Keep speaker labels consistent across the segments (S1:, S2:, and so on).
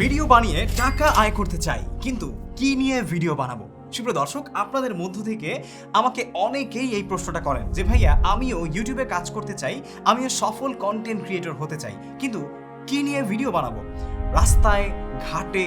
S1: Video বানিয়ে টাকা আয় করতে চাই, কিন্তু কি নিয়ে ভিডিও বানাবো? সুপ্রিয় দর্শক, আপনাদের মধ্য থেকে আমাকে অনেকেই এই প্রশ্নটা করেন যে, ভাইয়া, আমিও ইউটিউবে কাজ করতে চাই, আমিও সফল কন্টেন্ট ক্রিয়েটর হতে চাই, কিন্তু কি নিয়ে ভিডিও বানাবো? রাস্তায়, ঘাটে,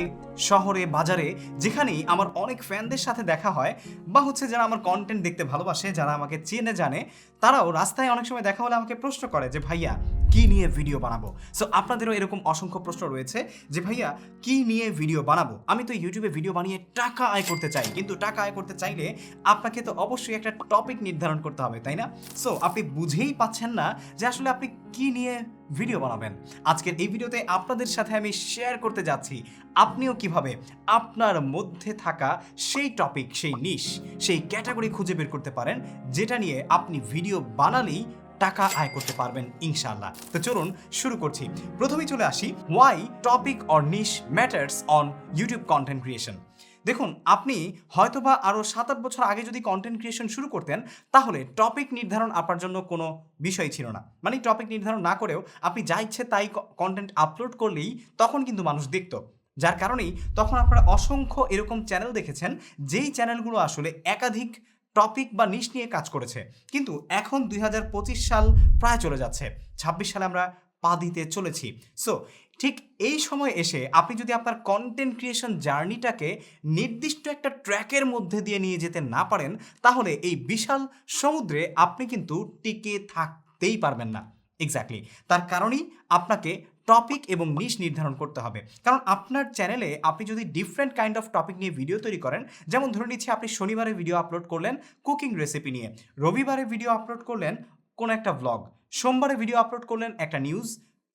S1: শহরে, বাজারে, যেখানেই আমার অনেক ফ্যানদের সাথে দেখা হয়, বা হচ্ছে যারা আমার কন্টেন্ট দেখতে ভালোবাসে, যারা আমাকে চেনে জানে, তারাও রাস্তায় অনেক সময় দেখা হলে আমাকে প্রশ্ন করে যে, ভাইয়া কি নিয়ে ভিডিও বানাবো? সো আপনাদেরও এরকম অসংখ্য প্রশ্ন রয়েছে যে, ভাইয়া, কি নিয়ে ভিডিও বানাবো? আমি তো ইউটিউবে ভিডিও বানিয়ে টাকা আয় করতে চাই, কিন্তু টাকা আয় করতে চাইলে আপনাকে তো অবশ্যই একটা টপিক নির্ধারণ করতে হবে, তাই না? সো আপনি বুঝেই পাচ্ছেন না যে, আসলে আপনি কি নিয়ে ভিডিও বানাবেন। আজকের এই ভিডিওতে আপনাদের সাথে আমি শেয়ার করতে যাচ্ছি, আপনিও কীভাবে আপনার মধ্যে থাকা সেই টপিক সেই নিশ সেই ক্যাটাগরি খুঁজে বের করতে পারেন, যেটা নিয়ে আপনি ভিডিও বানালেই টাকা আয় করতে পারবেন, ইনশাআল্লাহ। তো চলুন শুরু করছি। প্রথমেই চলে আসি why topic or niche matters on YouTube content creation দেখুন, আপনি হয়তোবা আরও সাত আট বছর আগে যদি কন্টেন্ট ক্রিয়েশন শুরু করতেন, তাহলে টপিক নির্ধারণ আপনার জন্য কোনো বিষয় ছিল না। মানে টপিক নির্ধারণ না করেও আপনি যা ইচ্ছে তাই কন্টেন্ট আপলোড করলেই তখন কিন্তু মানুষ দেখতো। যার কারণেই তখন আপনারা অসংখ্য এরকম চ্যানেল দেখেছেন, যেই চ্যানেলগুলো আসলে একাধিক টপিক বা নিশ নিয়ে কাজ করেছে। কিন্তু এখন দুই হাজার পঁচিশ সাল প্রায় চলে যাচ্ছে। ছাব্বিশ সালে আমরা পা দিতে চলেছি। সো ঠিক এই সময় এসে আপনি যদি আপনার কন্টেন্ট ক্রিয়েশন জার্নিটাকে নির্দিষ্ট একটা ট্র্যাকের মধ্যে দিয়ে নিয়ে যেতে না পারেন, তাহলে এই বিশাল সমুদ্রে আপনি কিন্তু টিকে থাকতেই পারবেন না। এক্স্যাক্টলি তার কারণেই আপনাকে টপিক এবং নিশ নির্ধারণ করতে হবে। কারণ আপনার চ্যানেলে আপনি যদি ডিফারেন্ট কাইন্ড অফ টপিক নিয়ে ভিডিও তৈরি করেন, যেমন ধরে নিচ্ছি আপনি শনিবারে ভিডিও আপলোড করলেন কুকিং রেসিপি নিয়ে। রবিবারে ভিডিও আপলোড করলেন কোনো একটা ব্লগ সোমবারে ভিডিও আপলোড করলেন একটা নিউজ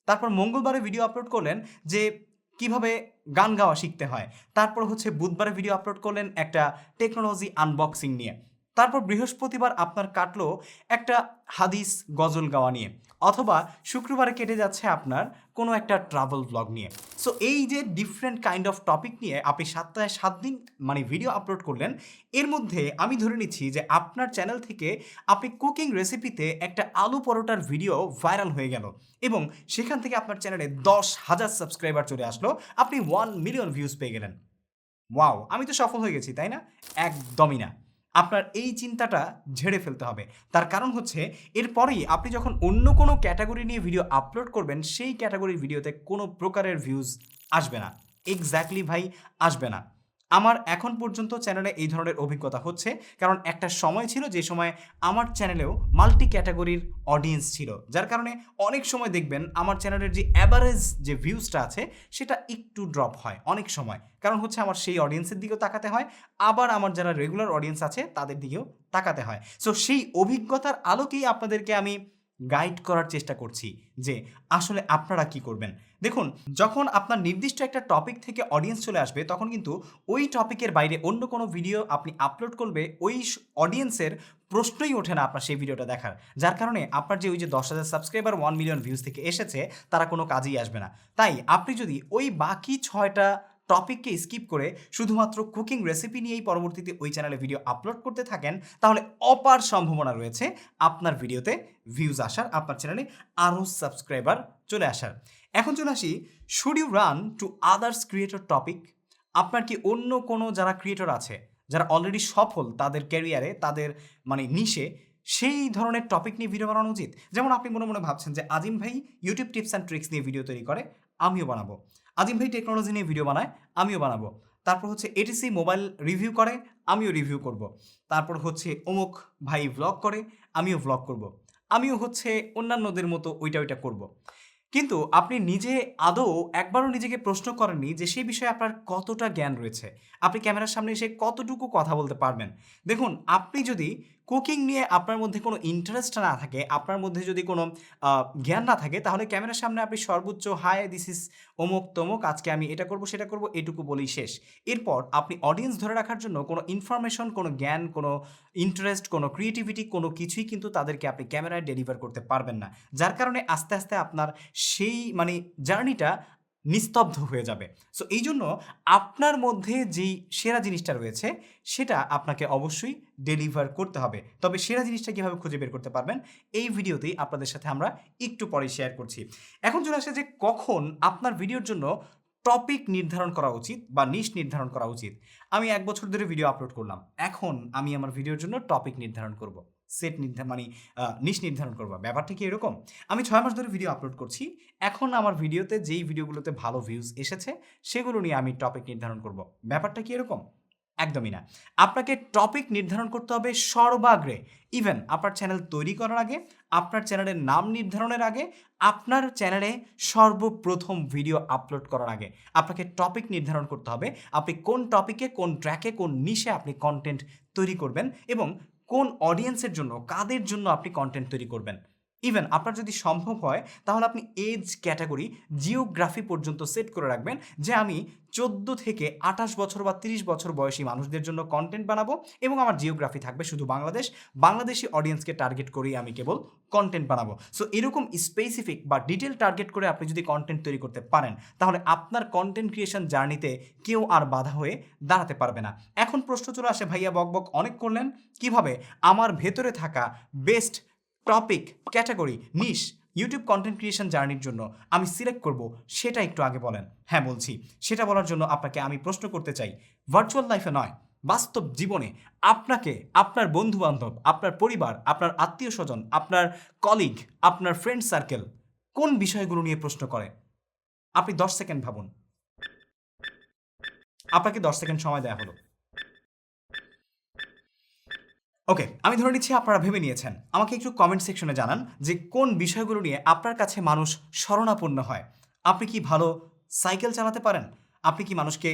S1: তারপর মঙ্গলবারে ভিডিও আপলোড করলেন যে কীভাবে গান গাওয়া শিখতে হয়, তারপর হচ্ছে বুধবারে ভিডিও আপলোড করলেন একটা টেকনোলজি আনবক্সিং নিয়ে। তারপর বৃহস্পতিবার আপনার কাটলো একটা হাদিস গজল গাওয়া নিয়ে, অথবা শুক্রবারে কেটে যাচ্ছে আপনার কোনো একটা ট্রাভেল ব্লগ নিয়ে। সো এই যে ডিফারেন্ট কাইন্ড অফ টপিক নিয়ে আপনি সপ্তাহে সাত দিন মানে ভিডিও আপলোড করলেন, এর মধ্যে আমি ধরে নিচ্ছি যে আপনার চ্যানেল থেকে আপনি কুকিং রেসিপিতে একটা আলু পরোটার ভিডিও ভাইরাল হয়ে গেল এবং সেখান থেকে আপনার চ্যানেলে দশ হাজার সাবস্ক্রাইবার চলে আসলো, আপনি ওয়ান মিলিয়ন ভিউজ পেয়ে গেলেন। ওয়াও আমি তো সফল হয়ে গেছি, তাই না? একদমই না। আপনার এই চিন্তাটা ঝেড়ে ফেলতে হবে। তার কারণ হচ্ছে, এরপরেই আপনি যখন অন্য কোনো ক্যাটাগরি নিয়ে ভিডিও আপলোড করবেন, সেই ক্যাটাগরির ভিডিওতে কোনো প্রকারের ভিউজ আসবে না। এক্স্যাক্টলি ভাই, আসবে না। আমার এখন পর্যন্ত চ্যানেলে এই ধরনের অভিজ্ঞতা হচ্ছে। কারণ একটা সময় ছিল যে সময় আমার চ্যানেলেও মাল্টি ক্যাটাগরির অডিয়েন্স ছিল। যার কারণে অনেক সময় দেখবেন আমার চ্যানেলের যে অ্যাভারেজ যে ভিউজটা আছে, সেটা একটু ড্রপ হয় অনেক সময়। কারণ হচ্ছে আমার সেই অডিয়েন্সের দিকেও তাকাতে হয়, আবার আমার যারা রেগুলার অডিয়েন্স আছে, তাদের দিকেও তাকাতে হয়। সো সেই অভিজ্ঞতার আলোকেই আপনাদেরকে আমি গাইড করার চেষ্টা করছি যে আসলে আপনারা কি করবেন। দেখুন, যখন আপনার নির্দিষ্ট একটা টপিক থেকে অডিয়েন্স চলে আসবে, তখন কিন্তু ওই টপিকের বাইরে অন্য কোনো ভিডিও আপনি আপলোড করবে ওই অডিয়েন্সের প্রশ্নই ওঠে না আপনার সেই ভিডিওটা দেখার। যার কারণে আপনার যে ওই যে দশ হাজার সাবস্ক্রাইবার ওয়ান মিলিয়ন ভিউজ থেকে এসেছে, তারা কোনো কাজেই আসবে না। তাই আপনি যদি ওই বাকি ছয়টা টপিককে স্কিপ করে শুধুমাত্র কুকিং রেসিপি নিয়েই পরবর্তীতে ওই চ্যানেলে ভিডিও আপলোড করতে থাকেন, তাহলে অপার সম্ভাবনা রয়েছে আপনার ভিডিওতে ভিউজ আসার, আপনার চ্যানেলে আরও সাবস্ক্রাইবার চলে আসার। এখন চলে আসি should you run to others creator topic আপনার কি অন্য কোনো যারা ক্রিয়েটর আছে, যারা অলরেডি সফল তাদের ক্যারিয়ারে তাদের মানে নিশে সেই ধরনের টপিক নিয়ে ভিডিও বানানো উচিত? যেমন আপনি মনে মনে ভাবছেন যে, আজিম ভাই ইউটিউব টিপস অ্যান্ড ট্রিক্স নিয়ে ভিডিও তৈরি করে, আমিও বানাবো। আজিম ভাই টেকনোলজি নিয়ে ভিডিও বানায়, আমিও বানাবো তারপর হচ্ছে এটিসি মোবাইল রিভিউ করে, আমিও রিভিউ করব। তারপর হচ্ছে অমুক ভাই ভ্লগ করে, আমিও ভ্লগ করব। আমিও হচ্ছে অন্যান্যদের মতো ওইটা ওইটা করব। কিন্তু আপনি নিজে আদৌ একবারও নিজেকে প্রশ্ন করেননি যে সেই বিষয়ে আপনার কতটা জ্ঞান রয়েছে আপনি ক্যামেরার সামনে এসে কতটুকু কথা বলতে পারবেন দেখুন, আপনি যদি কুকিং নিয়ে আপনার মধ্যে কোনো ইন্টারেস্ট না থাকে, আপনার মধ্যে যদি কোনো জ্ঞান না থাকে, তাহলে ক্যামেরার সামনে আপনি সর্বোচ্চ হাই দিস ইস অমুক তমুক, আজকে আমি এটা করব, সেটা করব, এটুকু বলেই শেষ। এরপর আপনি অডিয়েন্স ধরে রাখার জন্য কোনো ইনফরমেশন কোনো জ্ঞান, কোনো ইন্টারেস্ট কোনো ক্রিয়েটিভিটি কোনো কিছুই কিন্তু তাদেরকে আপনি ক্যামেরায় ডেলিভার করতে পারবেন না। যার কারণে আস্তে আস্তে আপনার সেই মানে জার্নিটা নিস্তব্ধ হয়ে যাবে। সো এই জন্য আপনার মধ্যে যেই সেরা জিনিসটা রয়েছে, সেটা আপনাকে অবশ্যই ডেলিভার করতে হবে। তবে সেরা জিনিসটা কীভাবে খুঁজে বের করতে পারবেন, এই ভিডিওতেই আপনাদের সাথে আমরা একটু পরে শেয়ার করছি। এখন চলে আসে যে কখন আপনার ভিডিওর জন্য টপিক নির্ধারণ করা উচিত বা নিশ নির্ধারণ করা উচিত। আমি এক বছর ধরে ভিডিও আপলোড করলাম। এখন আমি আমার ভিডিওর জন্য টপিক নির্ধারণ করব। সেট নির্ধারণ মানে নিশ নির্ধারণ করব। ব্যাপারটা কি এরকম? আমি ছয় মাস ধরে ভিডিও আপলোড করছি। এখন আমার ভিডিওতে যেই ভিডিওগুলোতে ভালো ভিউজ এসেছে, সেগুলো নিয়ে আমি টপিক নির্ধারণ করব। ব্যাপারটা কি এরকম? একদমই না। আপনাকে টপিক নির্ধারণ করতে হবে সর্বাগ্রে। ইভেন আপনার চ্যানেল তৈরি করার আগে, আপনার চ্যানেলের নাম নির্ধারণের আগে, আপনার চ্যানেলে সর্বপ্রথম ভিডিও আপলোড করার আগে আপনাকে টপিক নির্ধারণ করতে হবে। আপনি কোন টপিকে কোন ট্র্যাকে কোন নিশে আপনি কন্টেন্ট তৈরি করবেন এবং কোন অডিয়েন্সের জন্য কাদের জন্য আপনি কন্টেন্ট তৈরি করবেন? ইভেন আপনার যদি সম্ভব হয়, তাহলে আপনি এজ ক্যাটাগরি জিওগ্রাফি পর্যন্ত সেট করে রাখবেন, যে আমি চোদ্দ থেকে আঠাশ বছর বা তিরিশ বছর বয়সী মানুষদের জন্য কন্টেন্ট বানাবো এবং আমার জিওগ্রাফি থাকবে শুধু বাংলাদেশ। বাংলাদেশি অডিয়েন্সকে টার্গেট করেই আমি কেবল কন্টেন্ট বানাবো। সো এরকম স্পেসিফিক বা ডিটেল টার্গেট করে আপনি যদি কন্টেন্ট তৈরি করতে পারেন, তাহলে আপনার কন্টেন্ট ক্রিয়েশন জার্নিতে কেউ আর বাধা হয়ে দাঁড়াতে পারবে না। এখন প্রশ্ন চলে আসে, ভাইয়া বকবক অনেক করলেন, কীভাবে? আমার ভেতরে থাকা best topic category niche YouTube content creation জার্নির জন্য আমি সিলেক্ট করব, সেটা একটু আগে বলেন। হ্যাঁ বলছি। সেটা বলার জন্য আপনাকে আমি প্রশ্ন করতে চাই। ভার্চুয়াল লাইফে নয়, বাস্তব জীবনে আপনাকে, আপনার বন্ধু বান্ধব আপনার পরিবার, আপনার আত্মীয় স্বজন আপনার কলিগ আপনার ফ্রেন্ড সার্কেল কোন বিষয়গুলো নিয়ে প্রশ্ন করে? আপনি দশ সেকেন্ড ভাবুন। আপনাকে দশ সেকেন্ড সময় দেওয়া হলো। ওকে আমি ধরে নিচ্ছি আপনারা ভেবে নিয়েছেন। আমাকে একটু কমেন্ট সেকশনে জানান যে কোন বিষয়গুলো নিয়ে আপনার কাছে মানুষ শরণাপন্ন হয়। আপনি কি ভালো সাইকেল চালাতে পারেন? আপনি কি মানুষকে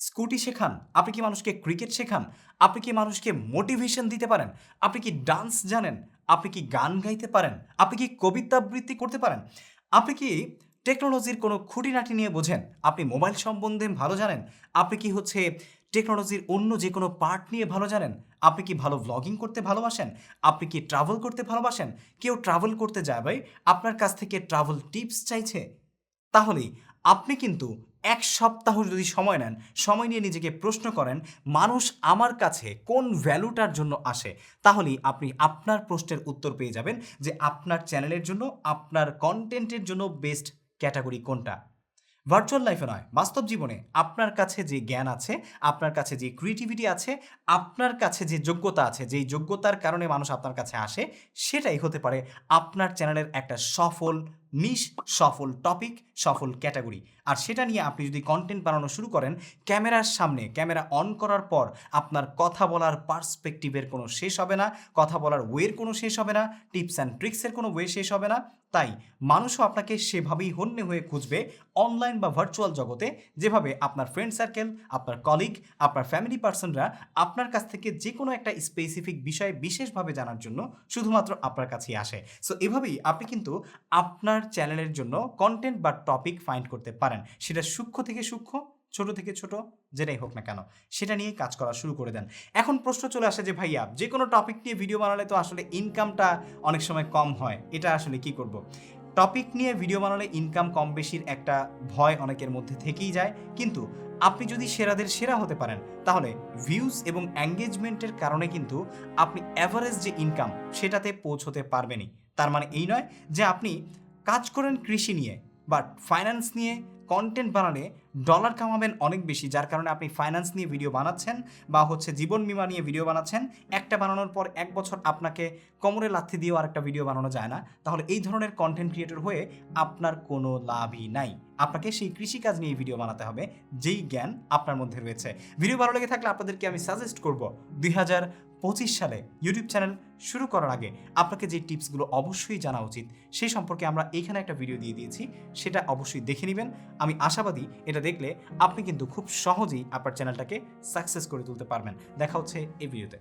S1: স্কুটি শেখান? আপনি কি মানুষকে ক্রিকেট শেখান? আপনি কি মানুষকে মোটিভেশন দিতে পারেন? আপনি কি ডান্স জানেন? আপনি কি গান গাইতে পারেন? আপনি কি কবিতা আবৃত্তি করতে পারেন? আপনি কি টেকনোলজির কোনো খুঁটিনাটি নিয়ে বোঝেন? আপনি মোবাইল সম্বন্ধে ভালো জানেন? আপনি কি হচ্ছে টেকনোলজির অন্য যে কোনো পার্ট নিয়ে ভালো জানেন? আপনি কি ভালো ভ্লগিং করতে ভালোবাসেন? আপনি কি ট্রাভেল করতে ভালোবাসেন? কেউ ট্রাভেল করতে যায় ভাই, আপনার কাছ থেকে ট্রাভেল টিপস চাইছে? তাহলে আপনি কিন্তু এক সপ্তাহ যদি সময় নেন, সময় নিয়ে নিজেকে প্রশ্ন করেন, মানুষ আমার কাছে কোন ভ্যালুটার জন্য আসে? তাহলেই আপনি আপনার প্রশ্নের উত্তর পেয়ে যাবেন যে আপনার চ্যানেলের জন্য, আপনার কন্টেন্টের জন্য বেস্ট ক্যাটাগরি কোনটা? ভার্চুয়াল লাইফে নয়, বাস্তব জীবনে আপনার কাছে যে জ্ঞান আছে, আপনার কাছে যে ক্রিয়েটিভিটি আছে, আপনার কাছে যে যোগ্যতা আছে, যেই যোগ্যতার কারণে মানুষ আপনার কাছে আসে, সেটাই হতে পারে আপনার চ্যানেলের একটা সফল নিশ সফল টপিক সফল ক্যাটাগরি আর সেটা নিয়ে আপনি যদি কন্টেন্ট বানানো শুরু করেন, ক্যামেরার সামনে, ক্যামেরা অন করার পর আপনার কথা বলার পার্সপেক্টিভের কোনো শেষ হবে না, কথা বলার ওয়ের কোনো শেষ হবে না টিপস অ্যান্ড ট্রিক্সের কোনো ওয়ে শেষ হবে না। তাই মানুষও আপনাকে সেভাবেই হন্যে হয়ে খুঁজবে অনলাইন বা ভার্চুয়াল জগতে, যেভাবে আপনার ফ্রেন্ড সার্কেল আপনার কলিগ আপনার ফ্যামিলি পার্সনরা আপনার কাছ থেকে যে কোনো একটা স্পেসিফিক বিষয়ে বিশেষভাবে জানার জন্য শুধুমাত্র আপনার কাছেই আসে। সো এভাবেই আপনি কিন্তু আপনার চ্যানেলের জন্য কন্টেন্ট বা টপিক ফাইন্ড করতে পারেন। সেটা সূক্ষ্ম থেকে সূক্ষ্ম, ছোট থেকে ছোট, যেটাই হোক না কেন, সেটা নিয়ে কাজ করা শুরু করে দেন। এখন প্রশ্ন চলে আসে যে, ভাইয়া, যে কোনো টপিক নিয়ে ভিডিও বানালে তো আসলে ইনকামটা অনেক সময় কম হয়, এটা আসলে কি করব? টপিক নিয়ে ভিডিও বানালে ইনকাম কম বেশির একটা ভয় অনেকের মধ্যে থেকেই যায়। কিন্তু আপনি যদি সেরাদের সেরা হতে পারেন, তাহলে ভিউজ এবং এঙ্গেজমেন্টের কারণে কিন্তু আপনি অ্যাভারেজ যে ইনকাম সেটাতে পৌঁছতে পারবেনই। তার মানে এই নয় যে, আপনি কাজ করেন কৃষি নিয়ে বাট ফাইন্যান্স নিয়ে কন্টেন্ট বানালে ডলার কামাবেন অনেক বেশি, যার কারণে আপনি ফাইন্যান্স নিয়ে ভিডিও বানাচ্ছেন বা হচ্ছে জীবন বিমা নিয়ে ভিডিও বানাচ্ছেন। একটা বানানোর পর এক বছর আপনাকে কোমরে লাথি দিয়েও আরেকটা ভিডিও বানানো যায় না। তাহলে এই ধরনের কন্টেন্ট ক্রিয়েটর হয়ে আপনার কোনো লাভই নাই। আপনাকে সেই কৃষিকাজ নিয়ে ভিডিও বানাতে হবে, যেই জ্ঞান আপনার মধ্যে রয়েছে। ভিডিও ভালো লেগে থাকলে আপনাদেরকে আমি সাজেস্ট করব, দুই হাজার পঁচিশ সালে ইউটিউব চ্যানেল শুরু করার আগে আপনাকে যে টিপসগুলো অবশ্যই জানা উচিত, সেই সম্পর্কে আমরা এখানে একটা ভিডিও দিয়ে দিয়েছি, সেটা অবশ্যই দেখে নেবেন। আমি আশাবাদী এটা দেখলে আপনি কিন্তু খুব সহজেই আপনার চ্যানেলটাকে সাকসেস করে তুলতে পারবেন। দেখা হচ্ছে এই ভিডিওতে